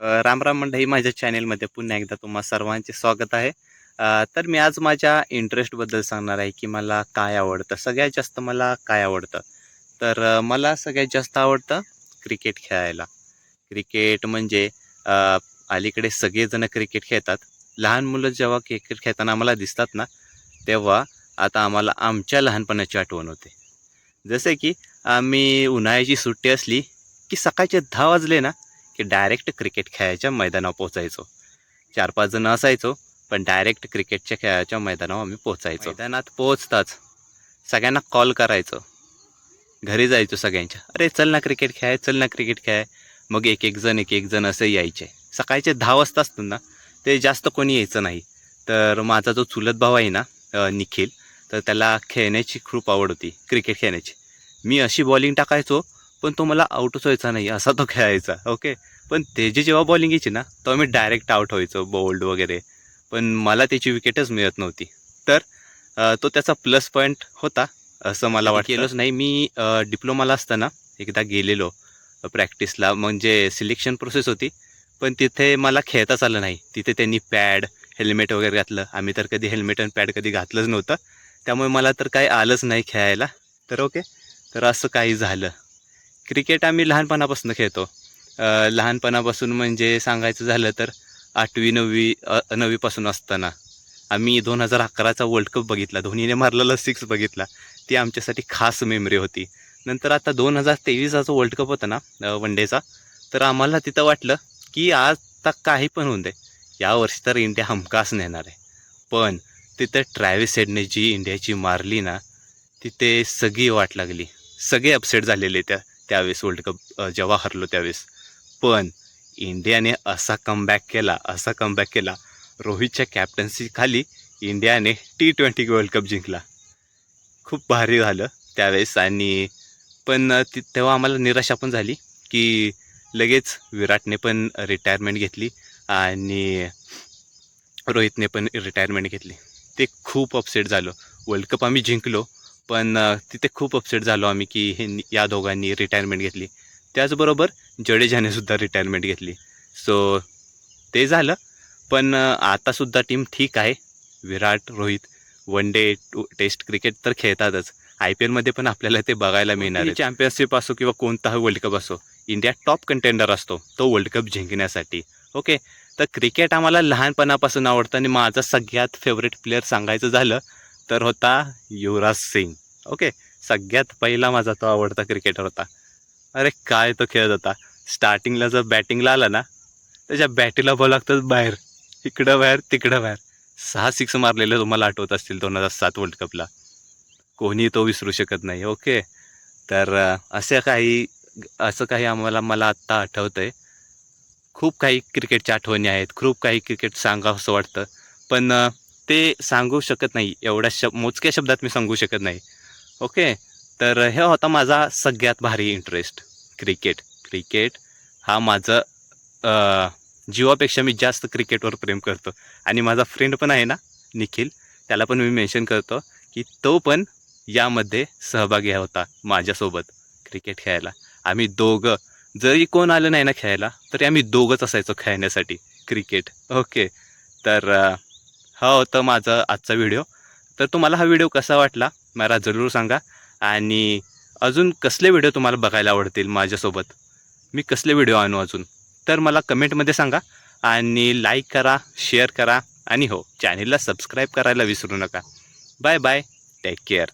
राम राम मंडळी माझ्या चॅनेलमध्ये पुन्हा एकदा तुम्हा सर्वांचे स्वागत आहे. तर मी आज माझ्या इंटरेस्टबद्दल सांगणार आहे की मला काय आवडतं. सगळ्यात जास्त मला काय आवडतं? तर मला सगळ्यात जास्त आवडतं क्रिकेट खेळायला. क्रिकेट म्हणजे अलीकडे सगळेजण क्रिकेट खेळतात. लहान मुलं जेव्हा क्रिकेट खेळताना आम्हाला दिसतात ना तेव्हा आता आम्हाला आमच्या लहानपणाची आठवण होते. जसे की आम्ही उन्हाळ्याची सुट्टी असली की सकाळचे दहा वाजले ना की डायरेक्ट क्रिकेट खेळायच्या मैदानावर पोचायचो चार पाच जण असायचो पण डायरेक्ट क्रिकेटच्या खेळाच्या मैदानावर आम्ही पोचायचो मैदानात पोचताच सगळ्यांना कॉल करायचो. घरी जायचो सगळ्यांच्या. अरे चल ना क्रिकेट खेळाय चल ना क्रिकेट खेळाय मग एक एक जण एक एक जण असे यायचे. सकाळचे दहा वाजता असतात ना ते जास्त कोणी यायचं नाही. तर माझा जो चुलत भाऊ आहे ना निखिल तर त्याला खेळण्याची खूप आवड होती क्रिकेट खेळण्याची. मी अशी बॉलिंग टाकायचो पण तो मला आउटच व्हायचा नाही असा तो खेळायचा ओके पण त्याची जेव्हा बॉलिंग यायची ना तेव्हा मी डायरेक्ट आउट व्हायचो बोल्ड वगैरे. पण मला त्याची विकेटच मिळत नव्हती. तर तो त्याचा प्लस पॉईंट होता असं मला वाटतं. केलंच नाही. मी डिप्लोमाला असताना एकदा गेलेलो प्रॅक्टिसला म्हणजे सिलेक्शन प्रोसेस होती पण तिथे मला खेळताच आलं नाही. तिथे त्यांनी पॅड हेल्मेट वगैरे घातलं. आम्ही तर कधी हेल्मेट आणि पॅड कधी घातलंच नव्हतं. त्यामुळे मला तर काही आलंच नाही खेळायला. तर ओके तर असं काही झालं. क्रिकेट आम्ही लहानपणापासून खेळतो. लहानपणापासून म्हणजे सांगायचं झालं तर आठवी नववी नववीपासून असताना आम्ही दोन हजार अकराचा वर्ल्ड कप बघितला. धोनीने मारलेला सिक्स बघितला. ती आमच्यासाठी खास मेमरी होती. नंतर आता दोन हजार तेवीसचा जो वर्ल्ड कप होता ना वन डेचा तर आम्हाला तिथं वाटलं की आज आता काही पण होऊन दे. यावर्षी तर इंडिया हमखास नेणार आहे. पण तिथं ट्रॅव्हिस हेडने जी इंडियाची मारली ना तिथे सगळी वाट लागली. सगळे अपसेट झालेले त्या त्यावेळेस वर्ल्ड कप जेव्हा हरलो त्यावेळेस. पण इंडियाने असा कमबॅक केला असा कमबॅक केला. रोहितच्या कॅप्टन्सीखाली इंडियाने टी ट्वेंटी वर्ल्ड कप जिंकला. खूप भारी झालं त्यावेळेस आणि पण ति तेव्हा आम्हाला निराशा पण झाली की लगेच विराटने पण रिटायरमेंट घेतली आणि रोहितने पण रिटायरमेंट घेतली. ते खूप अपसेट झालो. वर्ल्ड कप आम्ही जिंकलो पण तिथे खूप अपसेट झालो आम्ही की हे या दोघांनी रिटायरमेंट घेतली. त्याचबरोबर जडेजाने सुद्धा रिटायरमेंट घेतली. सो ते झालं. पण आतासुद्धा टीम ठीक आहे. Virat Rohit one day test cricket तर खेळतातच. आय पी एलमध्ये पण आपल्याला ते बघायला मिळणार चॅम्पियनशिप असो किंवा कोणताही वर्ल्ड कप असो इंडिया टॉप कंटेंडर असतो तो वर्ल्ड कप जिंकण्यासाठी. ओके तर क्रिकेट आम्हाला लहानपणापासून आवडतं आणि माझा सगळ्यात फेवरेट प्लेअर सांगायचं झालं तर होता युवराज सिंग. ओके सगळ्यात पहिला माझा तो आवडता क्रिकेटर होता. अरे काय तो खेळत होता. स्टार्टिंगला जर बॅटिंगला आला ना त्याच्या बॅटीला बॉल लागतात बाहेर. इकडं बाहेर तिकडं बाहेर. सहा सिक्स मारलेले तुम्हाला आठवत असतील दोन हजार सात वर्ल्ड कपला कोणी तो विसरू शकत नाही. ओके तर अ, असं काही असं काही आम्हाला मला आत्ता आठवतं आहे खूप काही क्रिकेटच्या आठवणी आहेत. खूप काही क्रिकेट सांगावंसं वाटतं. पण ते सांगू शकत नाही. एवढ्या शब मोजक्या शब्दात मी सांगू शकत नाही. ओके? तर हे होता माझा सगळ्यात भारी इंटरेस्ट क्रिकेट क्रिकेट हा माझं जीवापेक्षा मी जास्त क्रिकेटवर प्रेम करतो. आणि माझा फ्रेंड पण आहे ना निखिल त्याला पण मी मेन्शन करतो की तो पण यामध्ये सहभागी होता माझ्यासोबत क्रिकेट खेळायला. आम्ही दोघं जरी कोण आलं नाही ना खेळायला तरी आम्ही दोघंच असायचो खेळण्यासाठी क्रिकेट ओके? तर हा होता माझा आजचा व्हिडिओ तर तुम्हाला हा व्हिडिओ कसा वाटला? मला जरूर सांगा. आणि अजून कसले व्हिडिओ तुम्हाला बघायला आवडतील माझ्यासोबत? मी कसले व्हिडिओ आणू अजून? तर मला कमेंटमध्ये सांगा. आणि लाईक करा शेअर करा. आणि हो चॅनेलला सबस्क्राईब करायला विसरू नका. Bye bye take care